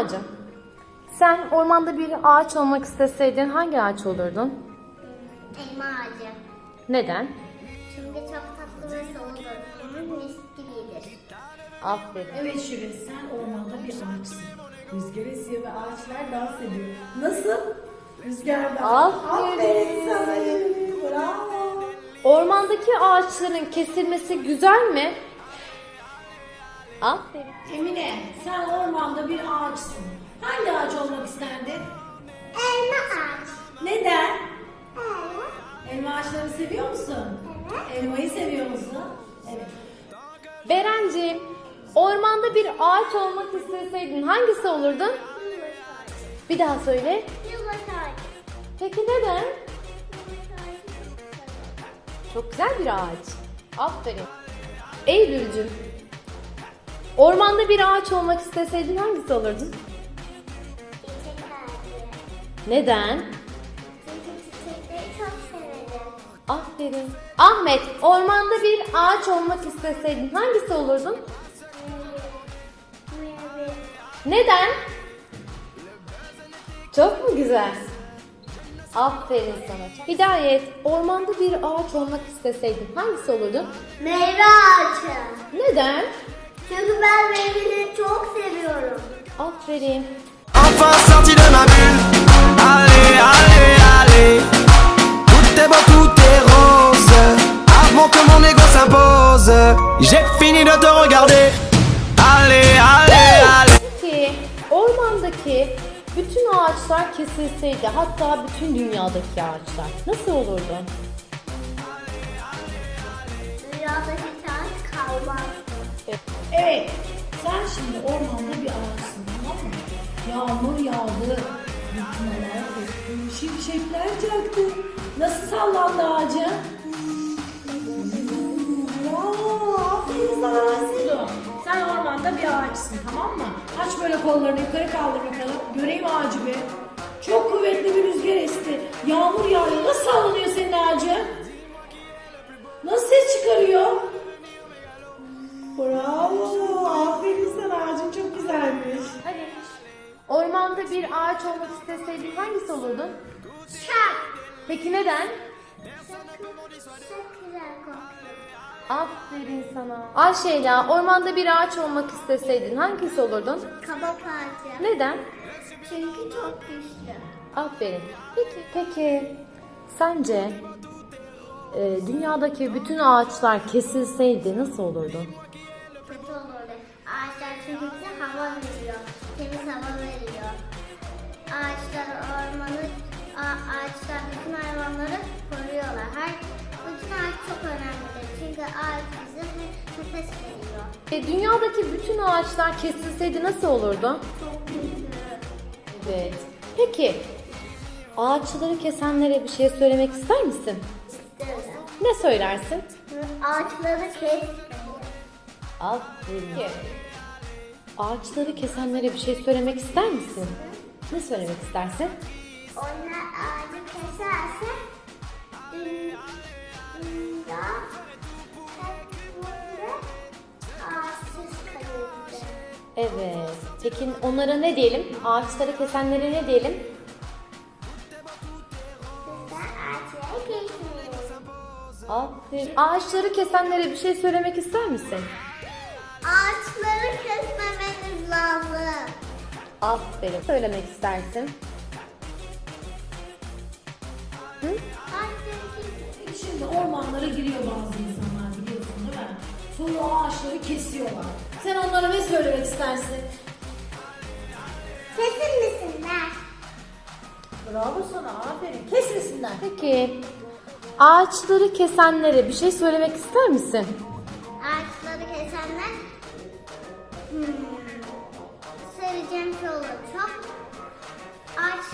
Semacığım, sen ormanda bir ağaç olmak isteseydin hangi ağaç olurdun? Elma ağacı. Neden? Çünkü çok tatlı ve soludur. Mis gibidir. Aferin. Evet Şirin sen ormanda bir ağaçsın. Rüzgar esiyor ve ağaçlar dans ediyor. Nasıl? Rüzgarda. Aferin. sana Şirin. Bravo. Ormandaki ağaçların kesilmesi güzel mi? Aferin. Emine sen ormanda bir ağaçsın. Hangi ağaç olmak isterdin? Elma ağaç. Neden? Elma. Elma ağaçlarını seviyor musun? Evet. Elmayı seviyor musun? Evet. Berenciğim, ormanda bir ağaç olmak isteseydin hangisi olurdun? Bir daha söyle. Yılbaşı ağacı. Peki neden? Çok güzel bir ağaç. Aferin. Eylülcüm, ormanda bir ağaç olmak isteseydin hangisi olurdun? Çiçek ağacı. Neden? Çünkü çiçekleri çok severim. Aferin. Ahmet, ormanda bir ağaç olmak isteseydin hangisi olurdun? Meyve. Neden? Çok mu güzel? Aferin sana. Hidayet, ormanda bir ağaç olmak isteseydin hangisi olurdun? Meyve ağacı. Neden? Çünkü ben meyveleri çok seviyorum. Aferin. Enfin sorti de ma bulle. Allez, allez, allez. Tout est beau, tout est rose. Avant que mon ego s'impose, j'ai fini de te regarder. Allez, allez, allez. Peki, ormandaki bütün ağaçlar kesilseydi, hatta bütün dünyadaki ağaçlar nasıl olurdu? Dünyadaki ağaç kalmaz. Evet. Sen şimdi ormanda bir ağaçsın tamam mı? Yağmur yağdı. Fırtınalar koptu. Şimşekler çaktı. Nasıl sallandı ağacı? Sen ormanda bir ağaçsın tamam mı? Aç böyle kollarını yukarı kaldır bakalım. Göreyim ağacı bir. Çok kuvvetli bir rüzgar esti. Yağmur yağıyor. Ormanda bir ağaç olmak isteseydin hangisi olurdun? Şak. Peki neden? Aferin sana. Ayşeyla, ormanda bir ağaç olmak isteseydin hangisi olurdun? Kabak ağacı. Neden? Çünkü çok güçlü. Aferin. Peki, peki sence e, dünyadaki bütün ağaçlar kesilseydi nasıl olurdu? Kötü olurdu. Ağaçlar çünkü ağaçlar bütün hayvanları koruyorlar. Her bütün ağaç çok önemlidir. Çünkü ağaç bize nefes veriyor. E, dünyadaki bütün ağaçlar kesilseydi nasıl olurdu? Çok güçlü. Evet. Peki ağaçları kesenlere bir şey söylemek ister misin? İsterim. Ne söylersin? Ağaçları kes. Aferin. Ağaçları kesenlere bir şey söylemek ister misin? Ne söylemek istersin? Onlar Evet. Peki onlara ne diyelim? Ağaçları kesenlere ne diyelim? Aferin. Ağaçları kesenlere bir şey söylemek ister misin? Ağaçları kesmemeniz lazım. Aferin. Söylemek istersin. Kesmeyin. Şimdi ormanlara giriyor bazı insanlar biliyorsun değil mi? Sonra o ağaçları kesiyorlar. Sen onlara ne söylemek istersin? Kesilmesinler. Bravo sana aferin. Kesmesinler. Peki ağaçları kesenlere bir şey söylemek ister misin? Ağaçları kesenler hmm, söyleyeceğim şey olur. Çok ağaç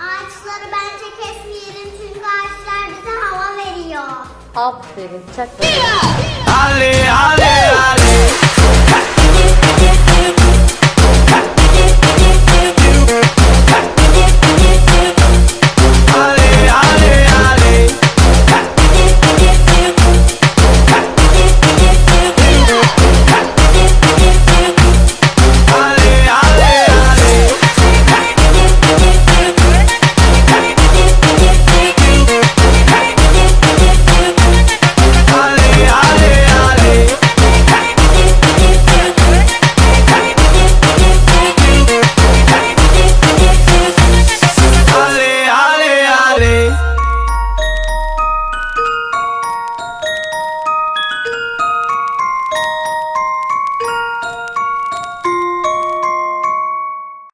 ağaçları bence kesmeyelim çünkü ağaçlar bize hava veriyor. Aferin. Çok Allez, allez, allez.